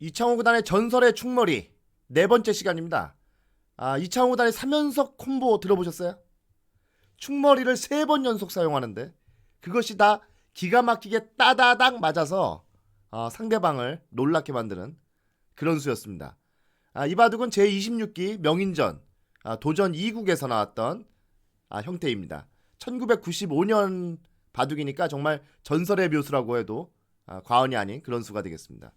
이창호 구단의 전설의 충머리 네 번째 시간입니다. 아, 이창호 구단의 3연속 콤보 들어보셨어요? 충머리를 세 번 연속 사용하는데 그것이 다 기가 막히게 따다닥 맞아서 아, 상대방을 놀랍게 만드는 그런 수였습니다. 아, 이 바둑은 제26기 명인전 아, 도전 2국에서 나왔던 아, 형태입니다. 1995년 바둑이니까 정말 전설의 묘수라고 해도 아, 과언이 아닌 그런 수가 되겠습니다.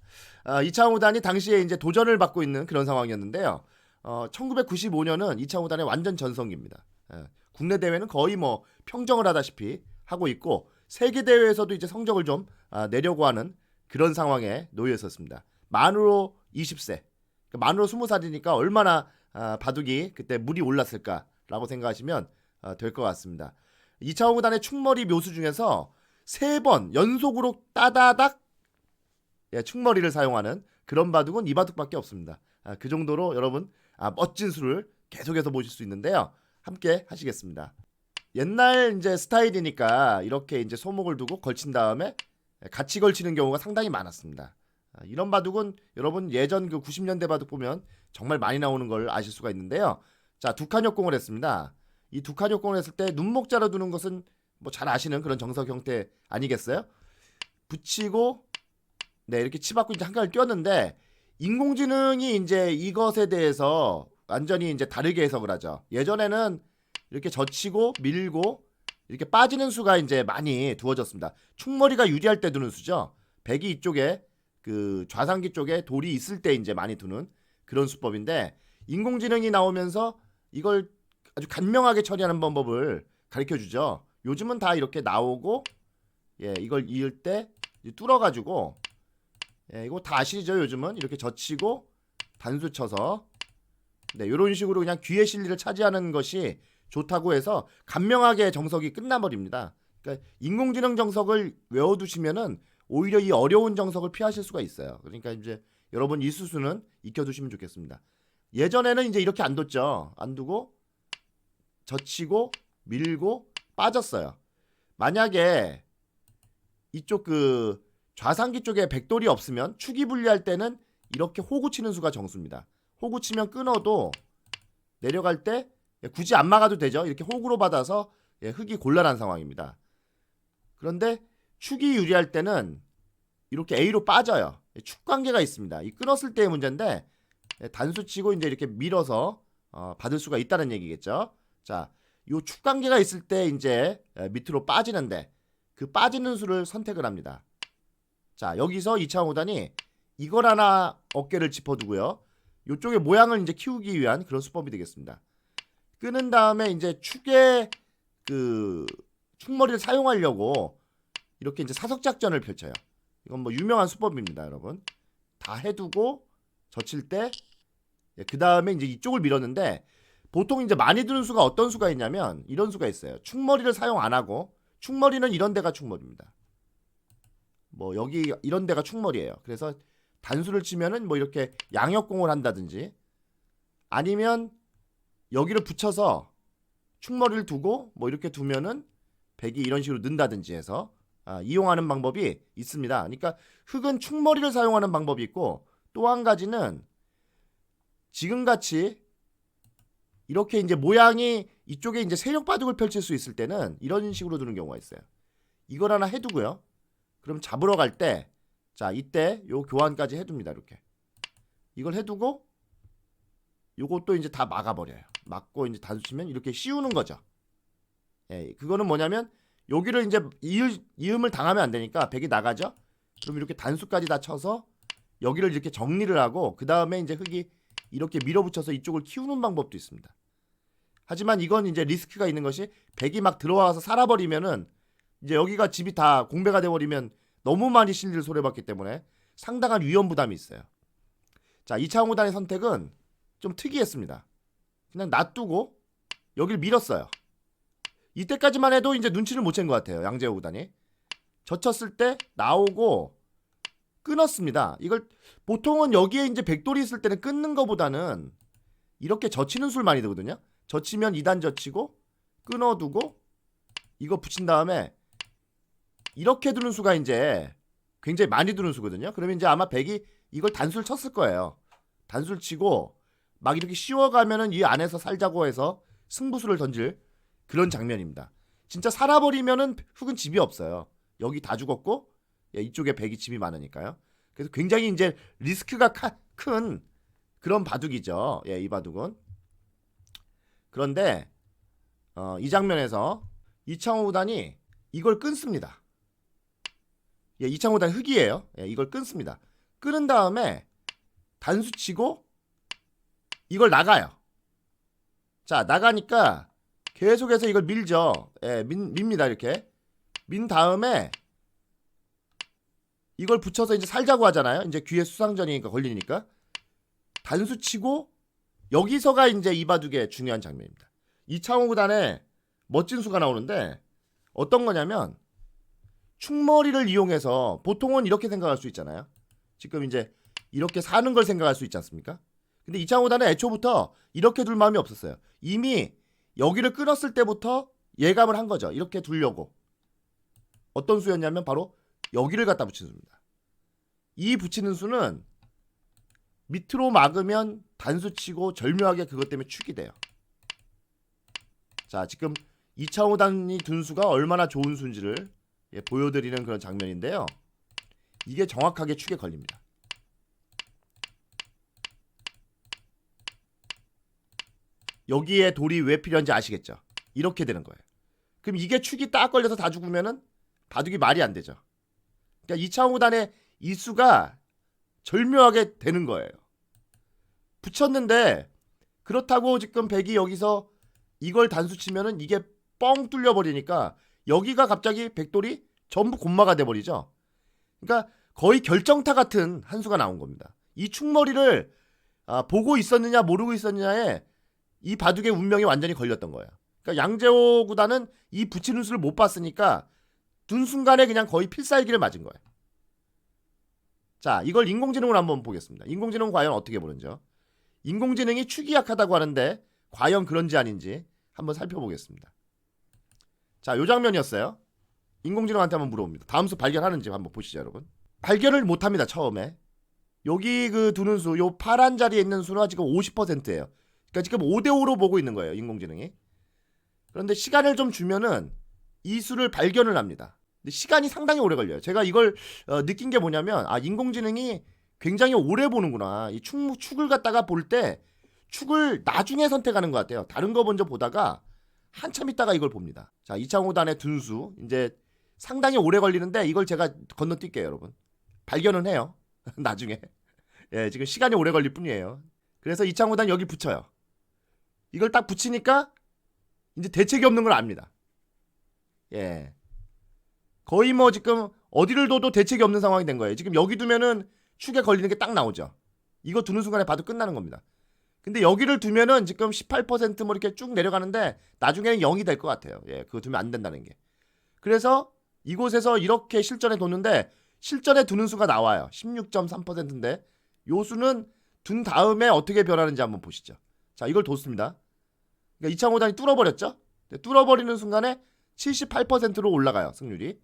아, 이창호 단이 당시에 이제 도전을 받고 있는 그런 상황이었는데요. 어, 1995년은 이창호 단의 완전 전성기입니다. 예, 국내 대회는 거의 뭐 평정을 하다시피 하고 있고 세계 대회에서도 이제 성적을 좀 아, 내려고 하는 그런 상황에 놓여 있었습니다. 만으로 20세, 그러니까 만으로 20살이니까 얼마나 아, 바둑이 그때 물이 올랐을까라고 생각하시면 아, 될것 같습니다. 이창호 구단의 충머리 묘수 중에서 세 번 연속으로 따다닥 예, 충머리를 사용하는 그런 바둑은 이 바둑밖에 없습니다. 아, 그 정도로 여러분 아, 멋진 수를 계속해서 보실 수 있는데요. 함께 하시겠습니다. 옛날 이제 스타일이니까 이렇게 이제 소목을 두고 걸친 다음에 같이 걸치는 경우가 상당히 많았습니다. 아, 이런 바둑은 여러분 예전 그 90년대 바둑 보면 정말 많이 나오는 걸 아실 수가 있는데요. 자, 두칸 역공을 했습니다. 이 두칸 역공을 했을 때 눈목자로 두는 것은 뭐 잘 아시는 그런 정석 형태 아니겠어요? 붙이고 네 이렇게 치받고 이제 한 칸을 띄웠는데 인공지능이 이제 이것에 대해서 완전히 이제 다르게 해석을 하죠. 예전에는 이렇게 젖히고 밀고 이렇게 빠지는 수가 이제 많이 두어졌습니다. 충머리가 유리할 때 두는 수죠. 백이 이쪽에 그 좌상기 쪽에 돌이 있을 때 이제 많이 두는 그런 수법인데 인공지능이 나오면서 이걸 아주 간명하게 처리하는 방법을 가르쳐 주죠. 요즘은 다 이렇게 나오고 예, 이걸 이을 때 뚫어가지고 예, 이거 다 아시죠? 요즘은 이렇게 젖히고 단수 쳐서 네, 이런 식으로 그냥 귀의 실리를 차지하는 것이 좋다고 해서 간명하게 정석이 끝나버립니다. 그러니까 인공지능 정석을 외워두시면은 오히려 이 어려운 정석을 피하실 수가 있어요. 그러니까 이제 여러분 이 수수는 익혀두시면 좋겠습니다. 예전에는 이제 이렇게 안 뒀죠. 안 두고 젖히고 밀고 빠졌어요. 만약에 이쪽 그 좌상기 쪽에 백돌이 없으면 축이 분리할 때는 이렇게 호구 치는 수가 정수입니다. 호구 치면 끊어도 내려갈 때 굳이 안 막아도 되죠. 이렇게 호구로 받아서 예, 흙이 곤란한 상황입니다. 그런데 축이 유리할 때는 이렇게 A로 빠져요. 축 관계가 있습니다. 이 끊었을 때의 문제인데 예, 단수 치고 이제 이렇게 밀어서 어, 받을 수가 있다는 얘기겠죠. 자, 요 축 관계가 있을 때 이제 예, 밑으로 빠지는데 그 빠지는 수를 선택을 합니다. 자, 여기서 이창 호 단이 이걸 하나 어깨를 짚어두고요. 요쪽의 모양을 이제 키우기 위한 그런 수법이 되겠습니다. 끄는 다음에 이제 축의 그 축머리를 사용하려고 이렇게 이제 사석 작전을 펼쳐요. 이건 뭐 유명한 수법입니다, 여러분. 다 해두고 젖힐 때 그 다음에 이제 이쪽을 밀었는데 보통 이제 많이 드는 수가 어떤 수가 있냐면 이런 수가 있어요. 축머리를 사용 안 하고 축머리는 이런 데가 축머리입니다. 뭐 여기 이런 데가 축머리예요. 그래서 단수를 치면은 뭐 이렇게 양역공을 한다든지 아니면 여기를 붙여서 축머리를 두고 뭐 이렇게 두면은 백이 이런 식으로 는다든지 해서 아, 이용하는 방법이 있습니다. 그러니까 흙은 축머리를 사용하는 방법이 있고 또 한 가지는 지금 같이 이렇게 이제 모양이 이쪽에 이제 세력 바둑을 펼칠 수 있을 때는 이런 식으로 두는 경우가 있어요. 이걸 하나 해두고요. 그럼 잡으러 갈 때, 자 이때 요 교환까지 해둡니다. 이렇게 이걸 해두고 요것도 이제 다 막아버려요. 막고 이제 단수 치면 이렇게 씌우는 거죠. 예, 그거는 뭐냐면 여기를 이제 이을, 이음을 당하면 안 되니까 백이 나가죠. 그럼 이렇게 단수까지 다 쳐서 여기를 이렇게 정리를 하고 그 다음에 이제 흙이 이렇게 밀어붙여서 이쪽을 키우는 방법도 있습니다. 하지만 이건 이제 리스크가 있는 것이 백이 막 들어와서 살아버리면은 이제 여기가 집이 다 공배가 돼버리면 너무 많이 실리를 소리받기 때문에 상당한 위험 부담이 있어요. 자, 이창 호 단의 선택은 좀 특이했습니다. 그냥 놔두고 여길 밀었어요. 이때까지만 해도 이제 눈치를 못 챈 것 같아요. 양재호 구단이. 젖혔을 때 나오고 끊었습니다. 이걸 보통은 여기에 이제 백돌이 있을 때는 끊는 것보다는 이렇게 젖히는 술 많이 들거든요. 젖히면 2단 젖히고 끊어두고 이거 붙인 다음에 이렇게 두는 수가 이제 굉장히 많이 두는 수거든요. 그러면 이제 아마 백이 이걸 단수를 쳤을 거예요. 단수를 치고 막 이렇게 씌워가면은 이 안에서 살자고 해서 승부수를 던질 그런 장면입니다. 진짜 살아버리면은 흑은 집이 없어요. 여기 다 죽었고 예, 이쪽에 백이 집이 많으니까요. 그래서 굉장히 이제 리스크가 카- 큰 그런 바둑이죠. 예, 이 바둑은. 그런데 어, 이 장면에서 이창호 구단이 이걸 끊습니다. 예, 이창호 구단 흑이에요. 예, 이걸 끊습니다. 끊은 다음에 단수 치고 이걸 나가요. 자, 나가니까 계속해서 이걸 밀죠. 예, 민, 밉니다, 이렇게. 민 다음에 이걸 붙여서 이제 살자고 하잖아요. 이제 귀에 수상전이니까 걸리니까. 단수 치고 여기서가 이제 이바둑의 중요한 장면입니다. 이창호 구단에 멋진 수가 나오는데 어떤 거냐면 충머리를 이용해서 보통은 이렇게 생각할 수 있잖아요. 지금 이제 이렇게 사는 걸 생각할 수 있지 않습니까? 근데 이창호 구단은 애초부터 이렇게 둘 마음이 없었어요. 이미 여기를 끊었을 때부터 예감을 한 거죠. 이렇게 두려고. 어떤 수였냐면 바로 여기를 갖다 붙이는 수입니다. 이 붙이는 수는 밑으로 막으면 단수 치고 절묘하게 그것 때문에 축이 돼요. 자, 지금 이창호 단이 둔 수가 얼마나 좋은 수인지를 예, 보여드리는 그런 장면인데요. 이게 정확하게 축에 걸립니다. 여기에 돌이 왜 필요한지 아시겠죠? 이렇게 되는 거예요. 그럼 이게 축이 딱 걸려서 다 죽으면은 바둑이 말이 안 되죠. 그러니까 이창호 단의 이 수가 절묘하게 되는 거예요. 붙였는데 그렇다고 지금 백이 여기서 이걸 단수 치면은 이게 뻥 뚫려 버리니까 여기가 갑자기 백돌이 전부 곤마가 돼 버리죠. 그러니까 거의 결정타 같은 한 수가 나온 겁니다. 이 충머리를 아, 보고 있었느냐 모르고 있었느냐에 이 바둑의 운명이 완전히 걸렸던 거예요. 그러니까 양재호 구단은 이 붙이는 수를 못 봤으니까 둔 순간에 그냥 거의 필살기를 맞은 거예요. 자, 이걸 인공지능으로 한번 보겠습니다. 인공지능은 과연 어떻게 보는지요? 인공지능이 축이 약하다고 하는데 과연 그런지 아닌지 한번 살펴보겠습니다. 자, 요 장면이었어요. 인공지능한테 한번 물어봅니다. 다음 수 발견하는지 한번 보시죠, 여러분. 발견을 못 합니다, 처음에. 여기 그 두는 수, 요 파란 자리에 있는 수가 지금 50%예요. 그러니까 지금 5대 5로 보고 있는 거예요, 인공지능이. 그런데 시간을 좀 주면은 이 수를 발견을 합니다. 근데 시간이 상당히 오래 걸려요. 제가 이걸 어, 느낀 게 뭐냐면 아 인공지능이 굉장히 오래 보는구나. 이 축, 축을 갖다가 볼 때 축을 나중에 선택하는 것 같아요. 다른 거 먼저 보다가 한참 있다가 이걸 봅니다. 자 이창호 단의 둔수 이제 상당히 오래 걸리는데 이걸 제가 건너뛸게요, 여러분. 발견은 해요. 나중에. 예, 지금 시간이 오래 걸릴 뿐이에요. 그래서 이창호 단 여기 붙여요. 이걸 딱 붙이니까 이제 대책이 없는 걸 압니다. 예. 거의 뭐 지금 어디를 둬도 대책이 없는 상황이 된 거예요. 지금 여기 두면은 축에 걸리는 게 딱 나오죠. 이거 두는 순간에 봐도 끝나는 겁니다. 근데 여기를 두면은 지금 18%뭐 이렇게 쭉 내려가는데 나중에는 0이 될 것 같아요. 예, 그거 두면 안 된다는 게. 그래서 이곳에서 이렇게 실전에 뒀는데 실전에 두는 수가 나와요. 16.3%인데 요 수는 둔 다음에 어떻게 변하는지 한번 보시죠. 자, 이걸 뒀습니다. 그러니까 이창호 단이 뚫어버렸죠? 네, 뚫어버리는 순간에 78%로 올라가요, 승률이.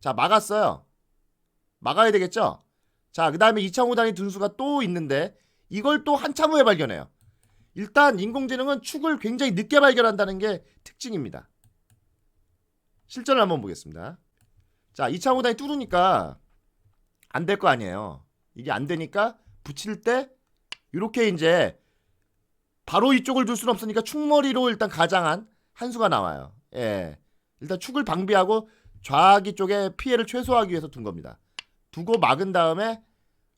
자, 막았어요. 막아야 되겠죠? 자, 그 다음에 이창호 단이 둔 수가 또 있는데 이걸 또 한참 후에 발견해요. 일단 인공지능은 축을 굉장히 늦게 발견한다는 게 특징입니다. 실전을 한번 보겠습니다. 자, 이창호 단이 뚫으니까 안 될 거 아니에요. 이게 안 되니까 붙일 때 이렇게 이제 바로 이쪽을 둘 수는 없으니까 축머리로 일단 가장한 한 수가 나와요. 예. 일단 축을 방비하고 좌기 쪽에 피해를 최소화하기 위해서 둔 겁니다. 두고 막은 다음에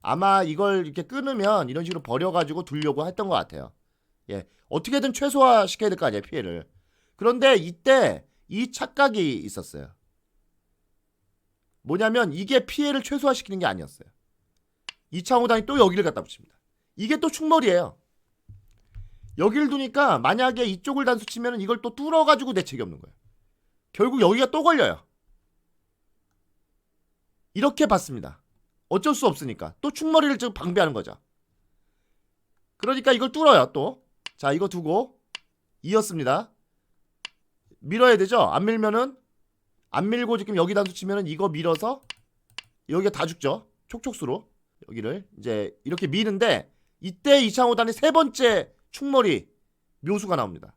아마 이걸 이렇게 끊으면 이런 식으로 버려가지고 두려고 했던 것 같아요. 예. 어떻게든 최소화 시켜야 될 거 아니에요, 피해를. 그런데 이때 이 착각이 있었어요. 뭐냐면 이게 피해를 최소화시키는 게 아니었어요. 이창호 단이 또 여기를 갖다 붙입니다. 이게 또 충머리예요. 여기를 두니까 만약에 이쪽을 단수 치면 이걸 또 뚫어가지고 대책이 없는 거예요. 결국 여기가 또 걸려요. 이렇게 봤습니다. 어쩔 수 없으니까 또 충머리를 지금 방비하는 거죠. 그러니까 이걸 뚫어요 또. 자 이거 두고 이었습니다. 밀어야 되죠. 안 밀면은 안 밀고 지금 여기 단수 치면은 이거 밀어서 여기가 다 죽죠. 촉촉수로. 여기를 이제 이렇게 미는데 이때 이창호단이 세 번째 충머리 묘수가 나옵니다.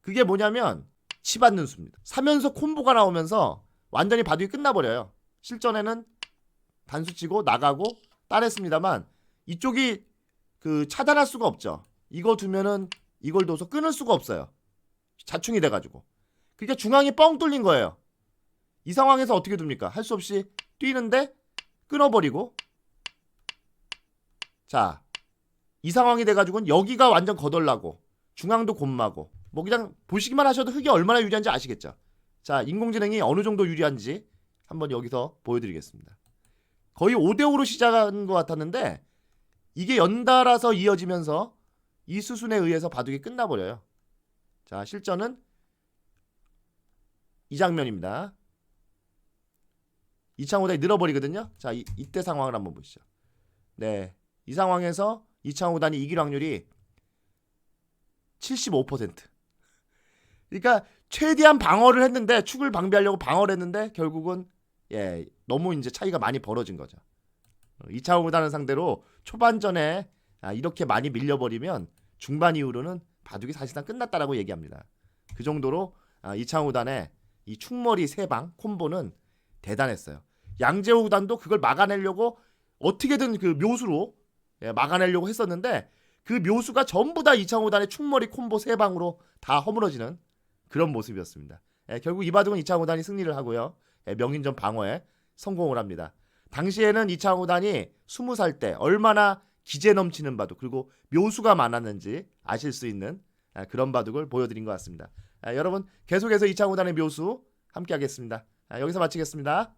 그게 뭐냐면 치받는 수입니다. 3연속 콤보가 나오면서 완전히 바둑이 끝나버려요. 실전에는 단수 치고 나가고 따냈습니다만 이쪽이 그 차단할 수가 없죠. 이거 두면은 이걸 둬서 끊을 수가 없어요. 자충이 돼가지고. 그러니까 중앙이 뻥 뚫린 거예요. 이 상황에서 어떻게 둡니까? 할 수 없이 뛰는데 끊어버리고 자, 이 상황이 돼가지고는 여기가 완전 거덜나고 중앙도 곤마고 뭐 그냥 보시기만 하셔도 흙이 얼마나 유리한지 아시겠죠? 자, 인공지능이 어느 정도 유리한지 한번 여기서 보여드리겠습니다. 거의 5대5로 시작한 것 같았는데 이게 연달아서 이어지면서 이 수순에 의해서 바둑이 끝나버려요. 자, 실전은 이 장면입니다. 이창호단이 늘어버리거든요. 자, 이, 이때 상황을 한번 보시죠. 네, 이 상황에서 이창호단이 이길 확률이 75%. 그러니까 최대한 방어를 했는데 축을 방비하려고 방어를 했는데 결국은 예 너무 이제 차이가 많이 벌어진 거죠. 어, 이창호 구단을 상대로 초반전에 아, 이렇게 많이 밀려버리면 중반 이후로는 바둑이 사실상 끝났다라고 얘기합니다. 그 정도로 아, 이창호 구단의 이 충머리 세방 콤보는 대단했어요. 양재호 구단도 그걸 막아내려고 어떻게든 그 묘수로 예, 막아내려고 했었는데 그 묘수가 전부 다 이창호 구단의 충머리 콤보 세방으로 다 허물어지는 그런 모습이었습니다. 예, 결국 이 바둑은 이창호 구단이 승리를 하고요. 예, 명인전 방어에 성공을 합니다. 당시에는 이창호 구단이 20살 때 얼마나 기재 넘치는 바둑 그리고 묘수가 많았는지 아실 수 있는 아, 그런 바둑을 보여드린 것 같습니다. 아, 여러분 계속해서 이창호 구단의 묘수 함께 하겠습니다. 아, 여기서 마치겠습니다.